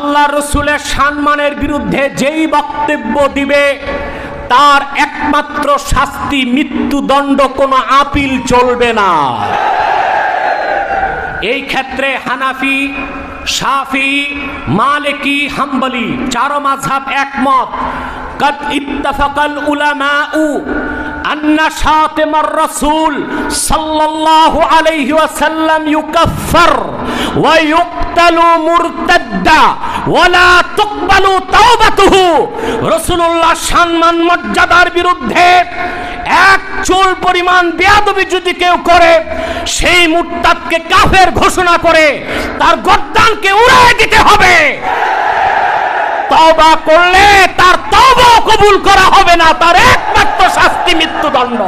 আল্লাহ রসুলের সম্মানের বিরুদ্ধে যেই বক্তব্য দিবে, তার একমাত্র শাস্তি, মৃত্যুদণ্ড কোনো আপিল চলবে না। এই ক্ষেত্রে হানাফি সাফি মালিকি, হাম্বলি চারো মাঝাব একমত। কত ইত্তাফাকাল উলামাউ আন্না শাতিমার রাসূল সাল্লাল্লাহু আলাইহি ওয়াসাল্লাম ইউকাফফার ওয়া ইউক্তালু মুরতাদ্দা। ওয়ালা তুকবালু তাওবাতুহু। রাসূলুল্লাহ সম্মান, মর্যাদার বিরুদ্ধে এক চুল পরিমাণ বেয়াদবি যদি কেউ করে, সেই মুরতাদকে কাফের ঘোষণা করে তার গর্দানকে উড়িয়ে দিতে হবে। তওবা করলে তার তওবা কবুল করা হবে না, তার একমাত্র শাস্তি মৃত্যুদণ্ড।